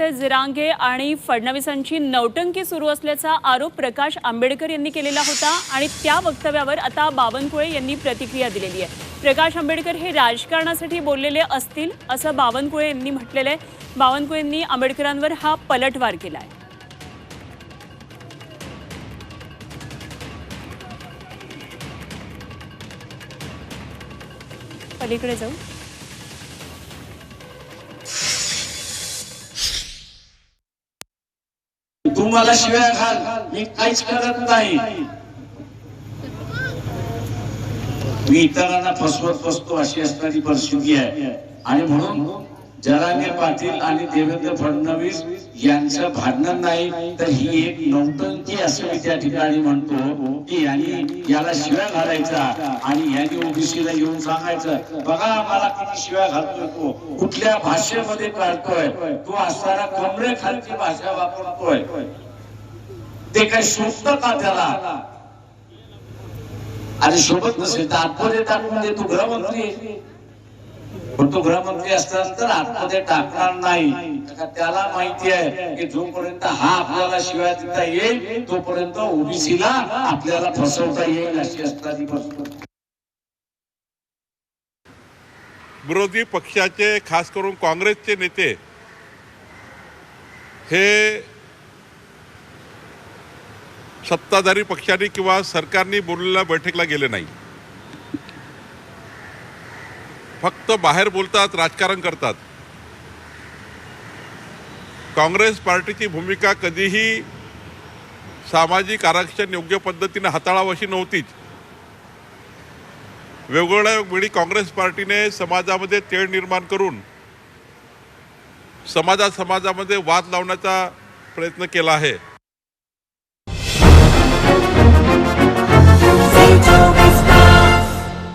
जिरांगे आणि फडणवीसांची नौटंकी सुरू असल्याचा आरोप प्रकाश आंबेडकर यांनी केलेला होता आणि त्या वक्तव्यावर आता बावनकुळे यांनी प्रतिक्रिया दिलेली आहे. प्रकाश आंबेडकर हे राजकारणासाठी बोललेले असतील असं बावनकुळे यांनी म्हटलेलं आहे. बावनकुळे यांनी आंबेडकरांवर हा पलटवार केला आहे पलीकडे जाऊ. तू मला शिव्या घाल. मी काहीच करत नाही. मी इतरांना फसवत बसतो अशी असणारी परिस्थिती आहे. आणि म्हणून जरांगे पाटील आणि देवेंद्र फडणवीस यांचं भांडण नाही तर ही एक नौटंकी असं मी त्या ठिकाणी म्हणतो की यांनी याला शिव्या घालायचा आणि यांनी ओबीसीला येऊन सांगायचं बघा आम्हाला किती शिव्या घालतो तो कुठल्या भाषेमध्ये काढतोय? तो असताना कमरे खालची भाषा वापरतोय. ते काय शोभत का त्याला? आणि शोभत नसेल तर आतमध्ये टाकून तू गृहमंत्री पण तो गृहमंत्री असताना तर आतमध्ये टाकणार नाही. त्याला माहिती आहे की जोपर्यंत हा आपल्याला शिवाय देता येईल तोपर्यंत ओबीसीला आपल्याला फसवता येईल अशी असणारी परिस्थिती विरोधी पक्षाचे खास करून काँग्रेसचे नेते हे सत्ताधारी पक्षाने किंवा सरकारने बोललेल्या बैठकीला गेले नाही. फक्त बाहेर बोलतात राजकारण करतात. काँग्रेस पार्टीची भूमिका कधीही सामाजिक आरक्षण योग्य पद्धतीने हाताळावं अशी नव्हतीच. वेगवेगळ्या वेळी काँग्रेस पार्टीने समाजामध्ये तेढ निर्माण करून समाजा समाजामध्ये वाद लावण्याचा प्रयत्न केला आहे.